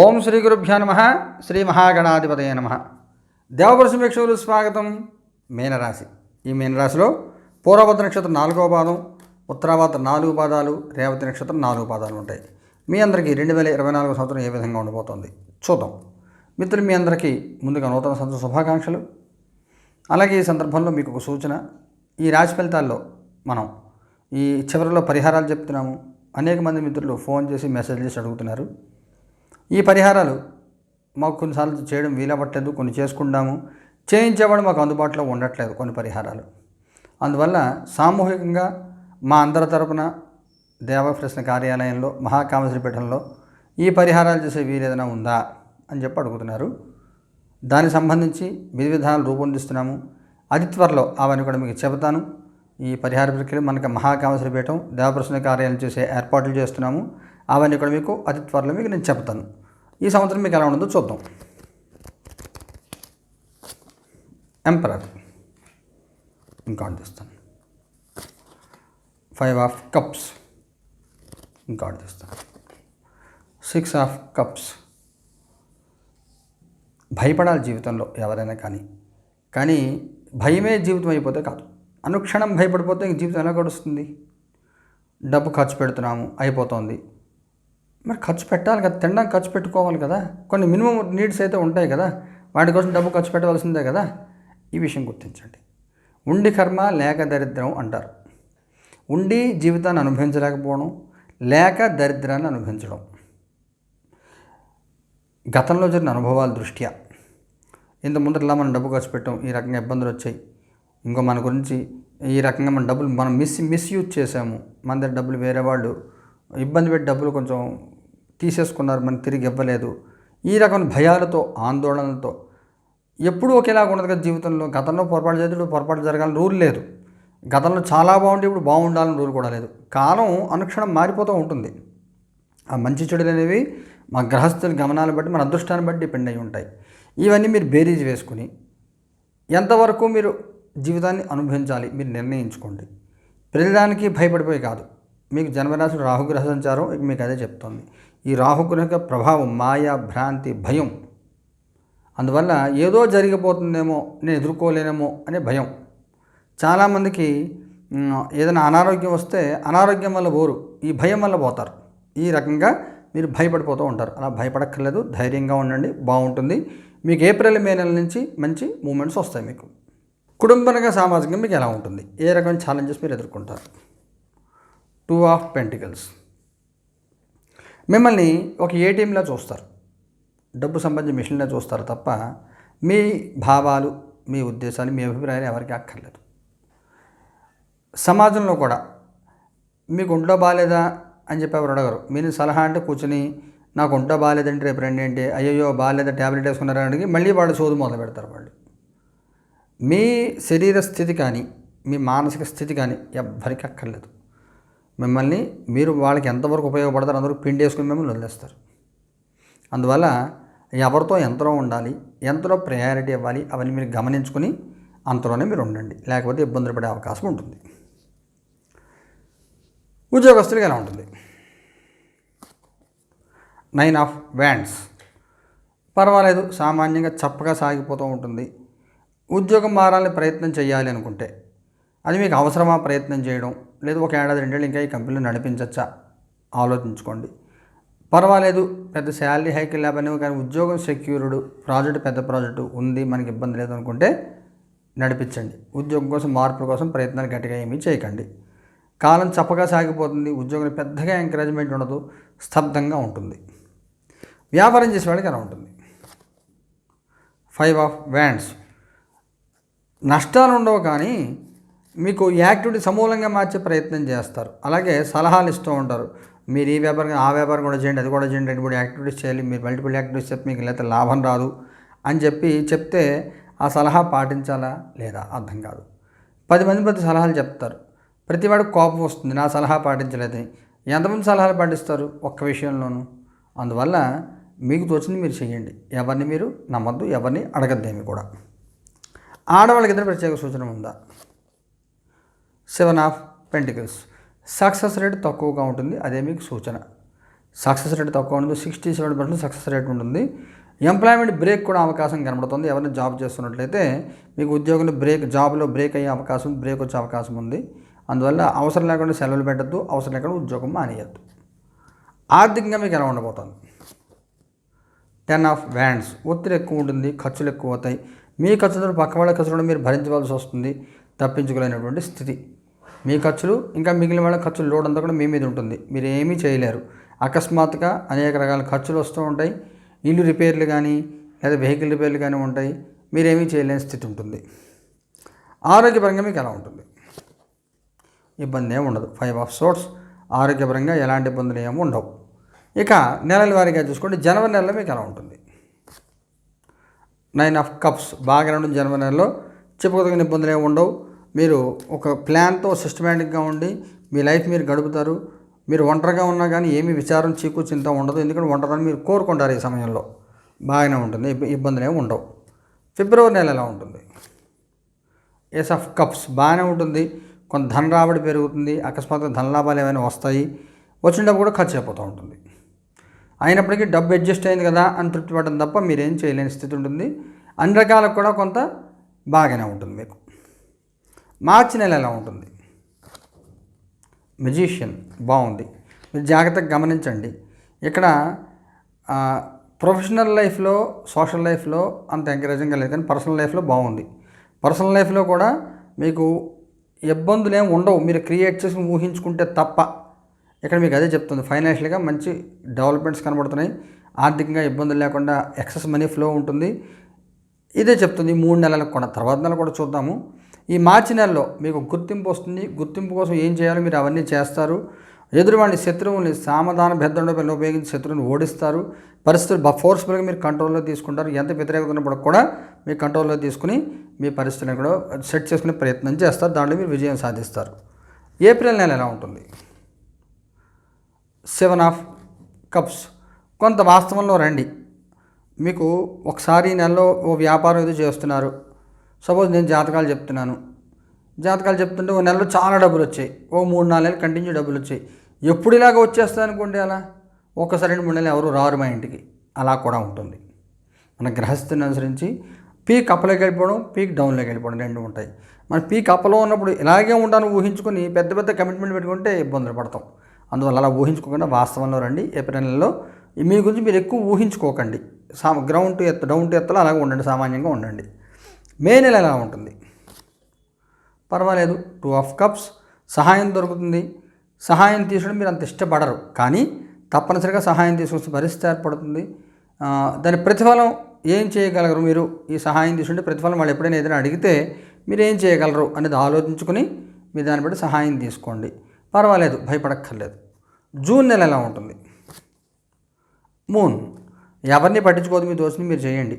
ఓం శ్రీ గురుభ్యో నమ శ్రీ మహాగణాధిపతయ నమ. దేవపురుష భిక్షువులు స్వాగతం మీనరాశి. ఈ మీనరాశిలో పూర్వభద్ర నక్షత్రం నాలుగో పాదం ఉత్తరాభద్ర నాలుగు పాదాలు రేవతి నక్షత్రం నాలుగు పాదాలు ఉంటాయి. మీ అందరికీ రెండు వేల ఇరవై నాలుగు సంవత్సరం ఏ విధంగా ఉండబోతోంది? చూద్దాం. మిత్రులు మీ అందరికీ ముందుగా నూతన సంవత్సర శుభాకాంక్షలు. అలాగే ఈ సందర్భంలో మీకు ఒక సూచన. ఈ రాశి ఫలితాల్లో మనం ఈ చివరిలో పరిహారాలు చెప్తున్నాము. అనేక మంది మిత్రులు ఫోన్ చేసి మెసేజ్ చేసి అడుగుతున్నారు. ఈ పరిహారాలు మాకు కొన్నిసార్లు చేయడం వీలవ్వట్లేదు కొన్ని చేసుకుంటాము. చేయించేవాడు మాకు అందుబాటులో ఉండట్లేదు కొన్ని పరిహారాలు. అందువల్ల సామూహికంగా మా అందరి తరపున దేవప్రశ్న కార్యాలయంలో మహాకామశ్వరి పీఠంలో ఈ పరిహారాలు చేసే వీలేదైనా ఉందా అని చెప్పి అడుగుతున్నారు. దానికి సంబంధించి విధి విధానాలు రూపొందిస్తున్నాము. అతి త్వరలో అవన్నీ కూడా మీకు చెబుతాను. ఈ పరిహార ప్రక్రియ మనకి మహాకామశ్రీ పీఠం దేవప్రశ్న కార్యాలయం చేసే ఏర్పాట్లు చేస్తున్నాము. అవన్నీ కూడా మీకు అతి త్వరలో మీకు నేను చెప్తాను. ఈ సంవత్సరం మీకు ఎలా ఉండదో చూద్దాం. ఎంపరర్ ఇంకా తీస్తాను ఫైవ్ ఆఫ్ కప్స్ ఇంకా తీస్తాను సిక్స్ ఆఫ్ కప్స్ భయపడాలి జీవితంలో ఎవరైనా కానీ. కానీ భయమే జీవితం అయిపోతే కాదు. అనుక్షణం భయపడిపోతే ఇంక జీవితం ఎలా గడుస్తుంది? డబ్బు ఖర్చు పెడుతున్నాము అయిపోతుంది. మరి ఖర్చు పెట్టాలి కదా తినడానికి ఖర్చు పెట్టుకోవాలి కదా. కొన్ని మినిమం నీడ్స్ అయితే ఉంటాయి కదా. వాటి కోసం డబ్బు ఖర్చు పెట్టవలసిందే కదా. ఈ విషయం గుర్తించండి. ఉండి కర్మ లేక దరిద్రం అంటారు. ఉండి జీవితాన్ని అనుభవించలేకపోవడం లేక దరిద్రాన్ని అనుభవించడం. గతంలో జరిగిన అనుభవాల దృష్ట్యా. ఇంత ముందరలా మనం డబ్బు ఖర్చు పెట్టాం ఈ రకంగా ఇబ్బందులు వచ్చాయి. ఇంకో మన గురించి ఈ రకంగా మన డబ్బులు మనం మిస్ మిస్యూజ్ చేసాము మన దగ్గర డబ్బులు వేరే వాళ్ళు ఇబ్బంది పెట్టి డబ్బులు కొంచెం తీసేసుకున్నారు మనకి తిరిగి ఇవ్వలేదు. ఈ రకమైన భయాలతో ఆందోళనలతో ఎప్పుడూ ఒకేలాగా ఉండదు కదా జీవితంలో. గతంలో పొరపాటు చేతుడు పొరపాటు జరగాలని రూల్ లేదు. గతంలో చాలా బాగుంటే ఇప్పుడు బాగుండాలని రూల్ కూడా లేదు. కాలం అనుక్షణం మారిపోతూ ఉంటుంది. ఆ మంచి చెడులు అనేవి మా గ్రహస్థుల గమనాలను బట్టి మన అదృష్టాన్ని బట్టి డిపెండ్ అయి ఉంటాయి. ఇవన్నీ మీరు బేరీజ్ వేసుకుని ఎంతవరకు మీరు జీవితాన్ని అనుభవించాలి మీరు నిర్ణయించుకోండి. ప్రతిదానికి భయపడిపోయి కాదు. మీకు జన్మరాశి రాహుగ్రహ సంచారం ఇక మీకు అదే చెప్తోంది. ఈ రాహుగ్రహ యొక్క ప్రభావం మాయా భ్రాంతి భయం. అందువల్ల ఏదో జరిగిపోతుందేమో నేను ఎదుర్కోలేనేమో అనే భయం. చాలామందికి ఏదైనా అనారోగ్యం వస్తే అనారోగ్యం వల్ల పోరు ఈ భయం వల్ల పోతారు. ఈ రకంగా మీరు భయపడిపోతూ ఉంటారు. అలా భయపడక్కర్లేదు ధైర్యంగా ఉండండి బాగుంటుంది. మీకు ఏప్రిల్ మే నెల నుంచి మంచి మూమెంట్స్ వస్తాయి మీకు. కుటుంబంగా సామాజికంగా మీకు ఎలా ఉంటుంది? ఏ రకమైన ఛాలెంజెస్ మీరు ఎదుర్కొంటారు? టూ ఆఫ్ పెంటికల్స్ మిమ్మల్ని ఒక ఏటీఎంలా చూస్తారు. డబ్బు సంబంధించిన మిషన్లా చూస్తారు తప్ప మీ భావాలు మీ ఉద్దేశాలు మీ అభిప్రాయాలు ఎవరికి అక్కర్లేదు. సమాజంలో కూడా మీకు ఒంట్లో బాగాలేదా అని చెప్పి ఎవరు అడగరు. మీరు సలహా అంటే కూర్చుని నాకు ఒంట్లో బాగాలేదంటే రేపు రండి అంటే అయ్యో బాగాలేదా ట్యాబ్లెట్ వేసుకున్నారా అడిగి మళ్ళీ వాళ్ళు చోదు మొదలు పెడతారు వాళ్ళు. మీ శరీర స్థితి కానీ మీ మానసిక స్థితి కానీ ఎవ్వరికి అక్కర్లేదు. మిమ్మల్ని మీరు వాళ్ళకి ఎంతవరకు ఉపయోగపడతారు అందరూ పిండి వేసుకుని మిమ్మల్ని వదిలేస్తారు. అందువల్ల ఎవరితో ఎంతలో ఉండాలి ఎంతలో ప్రయారిటీ ఇవ్వాలి అవన్నీ మీరు గమనించుకుని అంతలోనే మీరు ఉండండి. లేకపోతే ఇబ్బందులు పడే అవకాశం ఉంటుంది. ఉద్యోగస్తులకు ఎలా ఉంటుంది? నైన్ ఆఫ్ వ్యాండ్స్ పర్వాలేదు సామాన్యంగా చప్పగా సాగిపోతూ ఉంటుంది. ఉద్యోగం మారాలని ప్రయత్నం చేయాలి అనుకుంటే అది మీకు అవసరమా ప్రయత్నం చేయడం? లేదు ఒక ఏడాది రెండేళ్ళు ఇంకా ఈ కంపెనీలో నడిపించచ్చా? ఆలోచించుకోండి. పర్వాలేదు పెద్ద శాలరీ హైక్ లేవని కానీ ఉద్యోగం సెక్యూర్డ్ ప్రాజెక్ట్ పెద్ద ప్రాజెక్టు ఉంది మనకి ఇబ్బంది లేదు అనుకుంటే నడిపించండి. ఉద్యోగం కోసం మార్పుల కోసం ప్రయత్నాలు గట్టిగా ఏమీ చేయకండి. కాలం చప్పగా సాగిపోతుంది ఉద్యోగం పెద్దగా ఎంకరేజ్మెంట్ ఉండదు స్తబ్దంగా ఉంటుంది. వ్యాపారం చేసే వాళ్ళకి అలా ఉంటుంది. Five of wands. నష్టాలు ఉండవు కానీ మీకు యాక్టివిటీ సమూలంగా మార్చే ప్రయత్నం చేస్తారు. అలాగే సలహాలు ఇస్తూ ఉంటారు. మీరు ఈ వ్యాపారం ఆ వ్యాపారం కూడా చేయండి అది కూడా చేయండి రెండు మూడు యాక్టివిటీస్ చేయాలి మీరు మల్టిపుల్ యాక్టివిటీస్ చెప్తే మీకు లేకపోతే లాభం రాదు అని చెప్పి చెప్తే ఆ సలహా పాటించాలా లేదా అర్థం కాదు. పది మంది ప్రతి సలహాలు చెప్తారు. ప్రతి వాడికి కోపం వస్తుంది నా సలహా పాటించలేదని ఎంతమంది సలహాలు పాటిస్తారు ఒక్క విషయంలోనూ? అందువల్ల మీకు తోచింది మీరు చేయండి. ఎవరిని మీరు నమ్మద్దు ఎవరిని అడగద్దేమి కూడా. ఆడవాళ్ళకి ఇద్దరు ప్రత్యేక సూచన ఉందా? Seven of pentacles. Success rate తక్కువగా ఉంటుంది అదే మీకు సూచన. సక్సెస్ రేట్ తక్కువ ఉంటుంది sixty seven percent success rate ఉంటుంది. ఎంప్లాయ్మెంట్ బ్రేక్ కూడా అవకాశం కనబడుతుంది. ఎవరైనా జాబ్ చేస్తున్నట్లయితే మీకు ఉద్యోగులు బ్రేక్ జాబ్లో బ్రేక్ అయ్యే అవకాశం బ్రేక్ వచ్చే అవకాశం ఉంది. అందువల్ల అవసరం లేకుండా సెలవులు పెట్టద్దు అవసరం లేకుండా ఉద్యోగం మానేయద్దు. ఆర్థికంగా మీకు ఎలా ఉండబోతుంది? Ten of wands. ఒత్తిడి ఎక్కువ ఉంటుంది ఖర్చులు ఎక్కువ అవుతాయి. మీ ఖర్చులతో పక్క వాళ్ళ ఖర్చులను మీరు భరించవలసి వస్తుంది. తప్పించుకోలేనటువంటి స్థితి. మీ ఖర్చులు ఇంకా మిగిలిన వాళ్ళ ఖర్చులు లోడ్ అంతా కూడా మీ మీద ఉంటుంది. మీరు ఏమీ చేయలేరు. అకస్మాత్తుగా అనేక రకాల ఖర్చులు వస్తూ ఉంటాయి. ఇల్లు రిపేర్లు కానీ లేదా వెహికల్ రిపేర్లు కానీ ఉంటాయి. మీరేమీ చేయలేని స్థితి ఉంటుంది. ఆరోగ్యపరంగా మీకు ఎలా ఉంటుంది? ఇబ్బంది ఏమి ఉండదు. ఫైవ్ ఆఫ్ సోర్ట్స్ ఆరోగ్యపరంగా ఎలాంటి ఇబ్బందులు ఏమి ఉండవు. ఇక నెలల వారీగా చూసుకోండి. జనవరి నెలలో మీకు ఎలా ఉంటుంది? నైన్ ఆఫ్ కప్స్ బాగా రెండు జనవరి నెలలో. చెప్పుకోదగిన ఇబ్బందులు ఏమి ఉండవు. మీరు ఒక ప్లాన్తో సిస్టమేటిక్గా ఉండి మీ లైఫ్ మీరు గడుపుతారు. మీరు ఒంటరిగా ఉన్నా కానీ ఏమీ విచారం చీకు చింత ఉండదు. ఎందుకంటే ఒంటరిని మీరు కోరుకుంటారు ఈ సమయంలో. బాగానే ఉంటుంది. ఇబ్బందులు ఏమి ఉండవు. ఫిబ్రవరి నెల ఎలా ఉంటుంది? Ace of cups. బాగానే ఉంటుంది. కొంత ధన రాబడి పెరుగుతుంది. అకస్మాత్తుగా ధన లాభాలు ఏమైనా వస్తాయి. వచ్చినప్పుడు కూడా ఖర్చు అయిపోతూ ఉంటుంది. అయినప్పటికీ డబ్బు అడ్జస్ట్ అయింది కదా అని తృప్తిపడడం తప్ప మీరేం చేయలేని స్థితి ఉంటుంది. అన్ని రకాలకు కూడా కొంత బాగానే ఉంటుంది మీకు. మార్చి నెల ఎలా ఉంటుంది? మెజిషియన్ బాగుంది. మీరు జాగ్రత్తగా గమనించండి. ఇక్కడ ప్రొఫెషనల్ లైఫ్లో సోషల్ లైఫ్లో అంత ఎంకరేజింగ్గా లేదు కానీ పర్సనల్ లైఫ్లో బాగుంది. పర్సనల్ లైఫ్లో కూడా మీకు ఇబ్బందులు ఏమి ఉండవు. మీరు క్రియేట్ చేసి ఊహించుకుంటే తప్ప. ఇక్కడ మీకు అదే చెప్తుంది. ఫైనాన్షియల్గా మంచి డెవలప్మెంట్స్ కనబడుతున్నాయి. ఆర్థికంగా ఇబ్బందులు లేకుండా ఎక్సెస్ మనీ ఫ్లో ఉంటుంది. ఇదే చెప్తుంది మూడు నెలలకు కూడా. తర్వాత నెల కూడా చూద్దాము. ఈ మార్చి నెలలో మీకు గుర్తింపు వస్తుంది. గుర్తింపు కోసం ఏం చేయాలో మీరు అవన్నీ చేస్తారు. ఎదురువాడిని శత్రువుని సామధాన భేదండోపల్ని ఉపయోగించి శత్రువుని ఓడిస్తారు. పరిస్థితులు బ ఫోర్స్ఫుల్గా మీరు కంట్రోల్లో తీసుకుంటారు. ఎంత వ్యతిరేకత ఉన్నప్పుడు కూడా మీ కంట్రోల్లో తీసుకుని మీ పరిస్థితిని కూడా సెట్ చేసుకునే ప్రయత్నం చేస్తారు. దాంట్లో మీరు విజయం సాధిస్తారు. ఏప్రిల్ నెల ఎలా ఉంటుంది? సెవెన్ ఆఫ్ కప్స్ కొంత వాస్తవంలో రండి. మీకు ఒకసారి నెలలో ఓ వ్యాపారం ఏదో చేస్తున్నారు. సపోజ్ నేను జాతకాలు చెప్తున్నాను. జాతకాలు చెప్తుంటే ఓ నెలలో చాలా డబ్బులు వచ్చాయి. ఓ మూడు నాలుగు నెలలు కంటిన్యూ డబ్బులు వచ్చాయి. ఎప్పుడు ఇలాగ వచ్చేస్తుంది అనుకోండి అలా? ఒక్కసారి రెండు మూడు నెలలు ఎవరు రారు మా ఇంటికి. అలా కూడా ఉంటుంది. మన గ్రహస్థితిని అనుసరించి పీక్ అప్లోకి వెళ్ళిపోవడం పీక్ డౌన్లోకి వెళ్ళిపోవడం రెండు ఉంటాయి. మన పీక్ అప్లో ఉన్నప్పుడు ఇలాగే ఉంటాను ఊహించుకొని పెద్ద పెద్ద కమిట్మెంట్ పెట్టుకుంటే ఇబ్బందులు పడతాం. అందువల్ల అలా ఊహించుకోకుండా వాస్తవంలో రండి. ఏప్రిల్ నెలలో మీ గురించి మీరు ఎక్కువ ఊహించుకోకండి. సా ground to earth down to ఎత్తలో అలాగే ఉండండి సామాన్యంగా ఉండండి. మే నెల ఎలా ఉంటుంది? పర్వాలేదు. టూ ఆఫ్ కప్స్ సహాయం దొరుకుతుంది. సహాయం తీసుకోవడం మీరు అంత ఇష్టపడరు కానీ తప్పనిసరిగా సహాయం తీసుకొచ్చే పరిస్థితి ఏర్పడుతుంది. దాని ప్రతిఫలం ఏం చేయగలరు మీరు? ఈ సహాయం తీసుకుంటే ప్రతిఫలం వాళ్ళు ఎప్పుడైనా ఏదైనా అడిగితే మీరు ఏం చేయగలరు అనేది ఆలోచించుకుని మీరు దాన్ని బట్టి సహాయం తీసుకోండి. పర్వాలేదు భయపడక్కర్లేదు. జూన్ నెల ఎలా ఉంటుంది? మూన్. ఎవరిని పట్టించుకోదు మీ దోస్తుని మీరు చేయండి.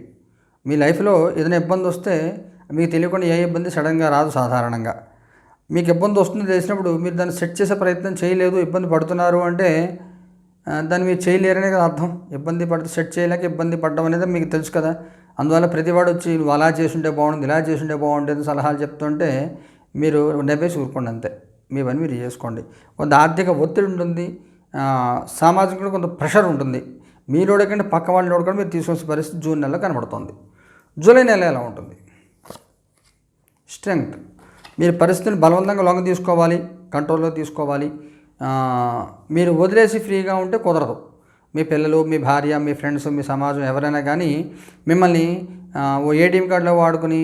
మీ లైఫ్లో ఏదైనా ఇబ్బంది వస్తే మీకు తెలియకుండా ఏ ఇబ్బంది సడన్గా రాదు సాధారణంగా. మీకు ఇబ్బంది వస్తుంది తెలిసినప్పుడు మీరు దాన్ని సెట్ చేసే ప్రయత్నం చేయలేదు ఇబ్బంది పడుతున్నారు అంటే దాన్ని మీరు చేయలేరనే కదా అర్థం. ఇబ్బంది పడితే సెట్ చేయలేక ఇబ్బంది పడడం అనేది మీకు తెలుసు కదా. అందువల్ల ప్రతివాడు వచ్చి నువ్వు అలా చేసుంటే బాగుంటుంది ఇలా చేసుంటే బాగుంటుంది సలహాలు చెప్తుంటే మీరు నవ్వేసి ఊరుకోండి అంతే. మీ పని మీరు చేసుకోండి. కొంత ఆర్థిక ఒత్తిడి ఉంటుంది సామాజికంగా కొంత ప్రెషర్ ఉంటుంది. మీ లోడ్ కంటే పక్క వాళ్ళ లోడ్ కూడా మీరు తీసుకొచ్చే పరిస్థితి జూన్ నెలలో కనబడుతుంది. జూలై నెల ఎలా ఉంటుంది? స్ట్రెంగ్త్. మీరు పరిస్థితిని బలవంతంగా లొంగ తీసుకోవాలి కంట్రోల్లో తీసుకోవాలి. మీరు వదిలేసి ఫ్రీగా ఉంటే కుదరదు. మీ పిల్లలు మీ భార్య మీ ఫ్రెండ్స్ మీ సమాజం ఎవరైనా కానీ మిమ్మల్ని ఓ ఏటీఎం కార్డులో వాడుకుని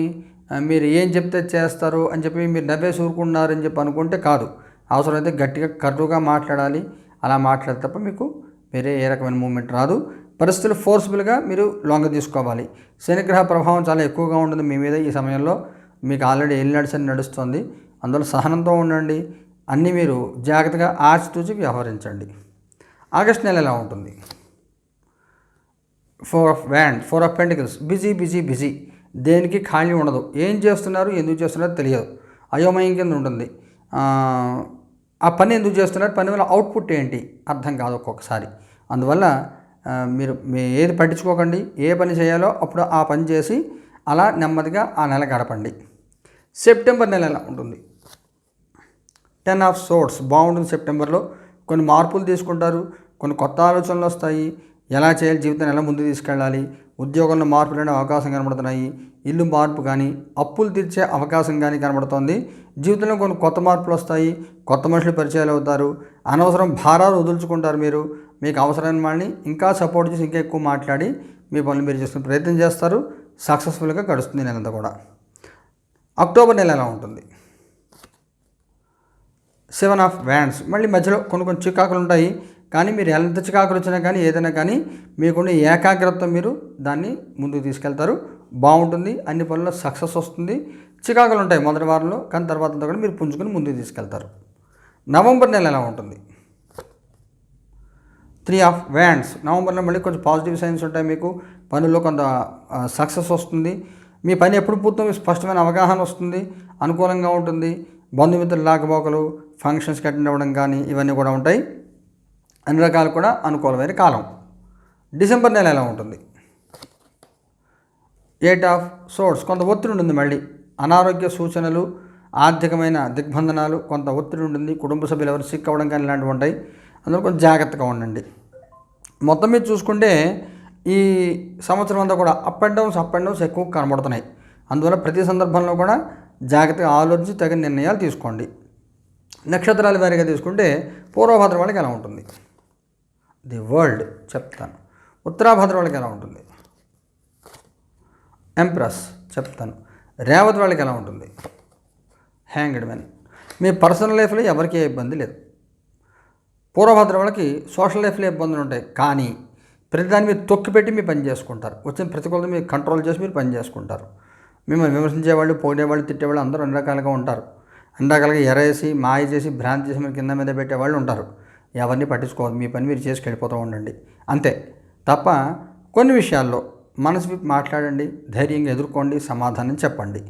మీరు ఏం చెప్తే చేస్తారు అని చెప్పి మీరు నవ్వేసి ఊరుకున్నారు చెప్పి అనుకుంటే కాదు. అవసరమైతే గట్టిగా కర్రుగా మాట్లాడాలి. అలా మాట్లాడితే తప్ప మీకు వేరే ఏ రకమైన మూమెంట్ రాదు. పరిస్థితులు ఫోర్స్ఫుల్గా మీరు లాంగ్ తీసుకోవాలి. శనిగ్రహ ప్రభావం చాలా ఎక్కువగా ఉంటుంది మీ మీద ఈ సమయంలో. మీకు ఆల్రెడీ ఎల్లి నడిచని నడుస్తుంది. అందువల్ల సహనంతో ఉండండి. అన్నీ మీరు జాగ్రత్తగా ఆచితూచి వ్యవహరించండి. ఆగస్ట్ నెల ఎలా ఉంటుంది? Four of wand four of pentacles busy busy busy దేనికి ఖాళీ ఉండదు. ఏం చేస్తున్నారు? ఎందుకు చేస్తున్నారో? తెలియదు. అయోమయం కింద ఉంటుంది. ఆ, పని ఎందుకు చేస్తున్నారు? పని వల్ల అవుట్పుట్ ఏంటి? అర్థం కాదు ఒక్కొక్కసారి. అందువల్ల మీరు మీ ఏది పట్టించుకోకండి. ఏ పని చేయాలో అప్పుడు ఆ పని చేసి అలా నెమ్మదిగా ఆ నెల గడపండి. సెప్టెంబర్ నెల ఎలా ఉంటుంది? టెన్ ఆఫ్ సోర్స్ బాగుంటుంది సెప్టెంబర్లో. కొన్ని మార్పులు తీసుకుంటారు. కొన్ని కొత్త ఆలోచనలు వస్తాయి. ఎలా చేయాలి? జీవితాన్ని ఎలా ముందుకు తీసుకెళ్ళాలి? ఉద్యోగంలో మార్పులు అనే అవకాశం కనబడుతున్నాయి? ఇల్లు మార్పు కానీ అప్పులు తీర్చే అవకాశం కానీ కనబడుతోంది. జీవితంలో కొన్ని కొత్త మార్పులు వస్తాయి కొత్త మనుషులు పరిచయాలు అవుతారు. అనవసరం భారాలు వదులుచుకుంటారు మీరు. మీకు అవసరమైన వాళ్ళని ఇంకా సపోర్ట్ చేసి ఇంకా ఎక్కువ మాట్లాడి మీ పనులు మీరు చేసుకునే ప్రయత్నం చేస్తారు. సక్సెస్ఫుల్గా గడుస్తుంది నెలంతా కూడా. అక్టోబర్ నెల ఎలా ఉంటుంది? సెవెన్ ఆఫ్ వ్యాండ్స్ మళ్ళీ మధ్యలో కొన్ని కొన్ని చికాకులు ఉంటాయి. కానీ మీరు ఎంత చికాకులు వచ్చినా కానీ ఏదైనా కానీ మీకున్న ఏకాగ్రత మీరు దాన్ని ముందుకు తీసుకెళ్తారు. బాగుంటుంది అన్ని పనుల్లో సక్సెస్ వస్తుంది. చికాకులు ఉంటాయి మొదటి వారంలో కానీ తర్వాత కూడా మీరు పుంజుకొని ముందుకు తీసుకెళ్తారు. నవంబర్ నెల ఎలా ఉంటుంది? త్రీ ఆఫ్ వ్యాండ్స్ నవంబర్లో మళ్ళీ కొంచెం పాజిటివ్ సైన్స్ ఉంటాయి మీకు. పనుల్లో కొంత సక్సెస్ వస్తుంది. మీ పని ఎప్పుడు పూర్తవు మీకు స్పష్టమైన అవగాహన వస్తుంది. అనుకూలంగా ఉంటుంది. బంధుమిత్రులు లాకపోకలు ఫంక్షన్స్కి అటెండ్ అవ్వడం కానీ ఇవన్నీ కూడా ఉంటాయి. అన్ని రకాలు కూడా అనుకూలమైన కాలం. డిసెంబర్ నెల ఎలా ఉంటుంది? ఎయిట్ ఆఫ్ సోర్స్ కొంత ఒత్తిడి ఉంటుంది మళ్ళీ. అనారోగ్య సూచనలు ఆర్థికమైన దిగ్బంధనాలు కొంత ఒత్తిడి ఉంటుంది. కుటుంబ సభ్యులు ఎవరు సిక్ అవ్వడం కానీ ఇలాంటివి ఉంటాయి. అందులో కొంచెం జాగ్రత్తగా ఉండండి. మొత్తం మీద చూసుకుంటే ఈ సంవత్సరం అంతా కూడా up and downs up and downs ఎక్కువ కనబడుతున్నాయి. అందువల్ల ప్రతి సందర్భంలో కూడా జాగ్రత్తగా ఆలోచించి తగిన నిర్ణయాలు తీసుకోండి. నక్షత్రాల వారిగా తీసుకుంటే పూర్వభద్ర వాళ్ళకి ఎలా ఉంటుంది? ది వరల్డ్ చెప్తాను. ఉత్తరాభద్ర వాళ్ళకి ఎలా ఉంటుంది? ఎంప్రెస్ చెప్తాను. రేవతి వాళ్ళకి ఎలా ఉంటుంది? హ్యాంగ్డ్ మెన్ మీ పర్సనల్ లైఫ్లో ఎవరికీ ఇబ్బంది లేదు. పూర్వభద్ర వాళ్ళకి సోషల్ లైఫ్లో ఇబ్బందులు ఉంటాయి. కానీ ప్రతిదాన్ని మీరు తొక్కిపెట్టి మీరు పని చేసుకుంటారు. వచ్చిన ప్రతికూలత మీరు కంట్రోల్ చేసి మీరు పని చేసుకుంటారు. మిమ్మల్ని విమర్శించేవాళ్ళు పోగేవాళ్ళు తిట్టేవాళ్ళు అందరూ అన్ని రకాలుగా ఉంటారు. అన్ని రకాలుగా ఎరేసి మాయ చేసి భ్రాంతి చేసి మీరు కింద మీద పెట్టేవాళ్ళు ఉంటారు. ఎవరిని పట్టించుకోవద్దు. మీ పని మీరు చేసుకెళ్ళిపోతూ ఉండండి. అంతే తప్ప కొన్ని విషయాల్లో మనసు విప్పి మాట్లాడండి ధైర్యంగా ఎదుర్కోండి సమాధానం చెప్పండి.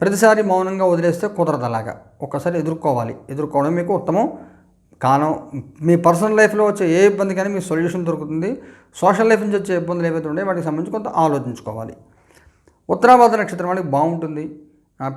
ప్రతిసారి మౌనంగా వదిలేస్తే కుదరదు అలాగా ఒక్కసారి ఎదుర్కోవాలి. ఎదుర్కోవడం మీకు ఉత్తమం. కాలం మీ పర్సనల్ లైఫ్లో వచ్చే ఏ ఇబ్బంది కానీ మీకు సొల్యూషన్ దొరుకుతుంది. సోషల్ లైఫ్ నుంచి వచ్చే ఇబ్బందులు ఏవైతే ఉన్నాయో వాటికి సంబంధించి కొంత ఆలోచించుకోవాలి. ఉత్తరాభాద్ర నక్షత్రం వాళ్ళకి బాగుంటుంది.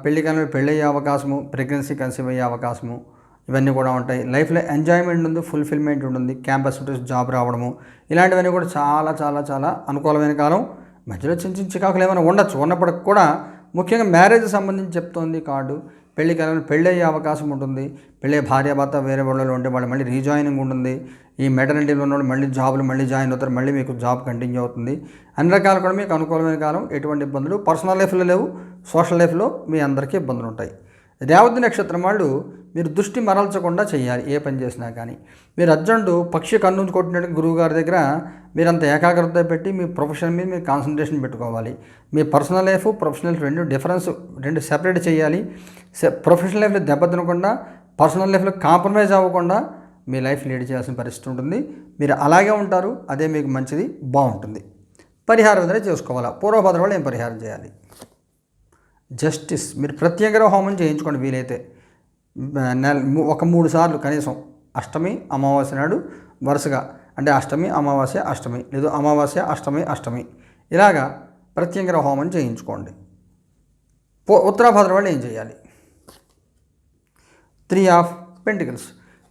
పెళ్ళి కాలంలో పెళ్ళి అయ్యే అవకాశము ప్రెగ్నెన్సీ కన్సీవ్ అయ్యే అవకాశము ఇవన్నీ కూడా ఉంటాయి. లైఫ్లో ఎంజాయ్మెంట్ ఉంది ఫుల్ఫిల్మెంట్ ఉంటుంది. క్యాంపస్ జాబ్ రావడము ఇలాంటివన్నీ కూడా చాలా చాలా చాలా అనుకూలమైన కాలం. మధ్యలో చిన్న చిన్న చికాకులు ఏమైనా ఉండొచ్చు. ఉన్నప్పటికి కూడా ముఖ్యంగా మ్యారేజ్ సంబంధించి చెప్తోంది కార్డు. పెళ్ళి వెళ్ళాలి పెళ్ళి అయ్యే అవకాశం ఉంటుంది. పెళ్ళి భార్య భర్త వేరే వాళ్ళు ఉంటే వాళ్ళు మళ్ళీ రీజాయినింగ్ ఉంటుంది. ఈ మెటర్నిటీలో ఉన్న వాళ్ళు మళ్ళీ జాబ్లు మళ్ళీ జాయిన్ అవుతారు. మళ్ళీ మీకు జాబ్ కంటిన్యూ అవుతుంది. అన్ని రకాలు కూడా మీకు అనుకూలమైన కాలం. ఎటువంటి ఇబ్బందులు? పర్సనల్ లైఫ్లో లేవు. సోషల్ లైఫ్లో మీ అందరికీ ఇబ్బందులు ఉంటాయి. రేవతి నక్షత్రం వాళ్ళు మీరు దృష్టి మరల్చకుండా చేయాలి ఏ పని చేసినా కానీ. మీరు అర్జెంటు పక్షి కన్ను కొట్టినట్టు గురువు గారి దగ్గర మీరు అంత ఏకాగ్రత పెట్టి మీ ప్రొఫెషన్ మీద మీరు కాన్సన్ట్రేషన్ పెట్టుకోవాలి. మీ పర్సనల్ లైఫ్ ప్రొఫెషనల్ రెండు డిఫరెన్స్ రెండు సెపరేట్ చేయాలి. ప్రొఫెషనల్ లైఫ్లో దెబ్బతినకుండా పర్సనల్ లైఫ్లో కాంప్రమైజ్ అవ్వకుండా మీ లైఫ్ లీడ్ చేయాల్సిన పరిస్థితి ఉంటుంది. మీరు అలాగే ఉంటారు అదే మీకు మంచిది బాగుంటుంది. పరిహారం ఏదైనా చేసుకోవాలా? పూర్వభద్ర వాళ్ళు ఏం పరిహారం చేయాలి? జస్టిస్. మీరు ప్రత్యేకంగా హోమం చేయించుకోండి వీలైతే. నెల ఒక మూడు సార్లు కనీసం. అష్టమి అమావాస్య నాడు వరుసగా. అంటే అష్టమి అమావాస్య అష్టమి. లేదు అమావాస్య అష్టమి అష్టమి. ఇలాగా ప్రత్యేకంగా హోమం చేయించుకోండి. పో ఉత్తరాభద్ర వాళ్ళు ఏం చేయాలి? Three of pentacles.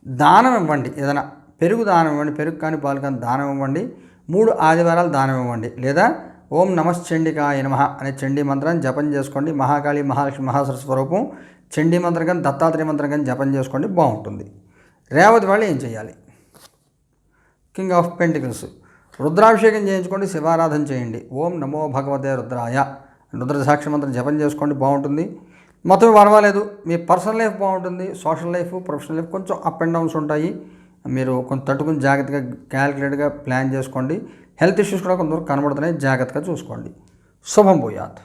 దానం ఇవ్వండి. ఏదైనా పెరుగు దానం ఇవ్వండి. పెరుగు కానీ పాలు కానీ దానం ఇవ్వండి. మూడు ఆదివారాలు దానం ఇవ్వండి. లేదా ఓం నమశ్చండికాయ నమ అనే చండీ మంత్రాన్ని జపం చేసుకోండి. మహాకాళి మహాలక్ష్మి మహాసర స్వరూపం చండీ మంత్రం కానీ దత్తాత్రేయ మంత్రం కానీ జపం చేసుకోండి. బాగుంటుంది. రేవతి వాళ్ళు ఏం చేయాలి? King of pentacles. రుద్రాభిషేకం చేయించుకోండి. శివారాధన చేయండి. ఓం నమో భగవతే రుద్రాయ. రుద్ర సాక్షి మంత్రం జపం చేసుకోండి. బాగుంటుంది. మొత్తం పర్వాలేదు మీ పర్సనల్ లైఫ్ బాగుంటుంది. సోషల్ లైఫ్ ప్రొఫెషనల్ లైఫ్ కొంచెం అప్ అండ్ డౌన్స్ ఉంటాయి. మీరు కొంచెం తట్టుకుని జాగ్రత్తగా క్యాలిక్యులేట్గా ప్లాన్ చేసుకోండి. హెల్త్ ఇష్యూస్ కూడా కొంతవరకు కనబడుతున్నాయి. జాగ్రత్తగా చూసుకోండి. శుభం పోయాత్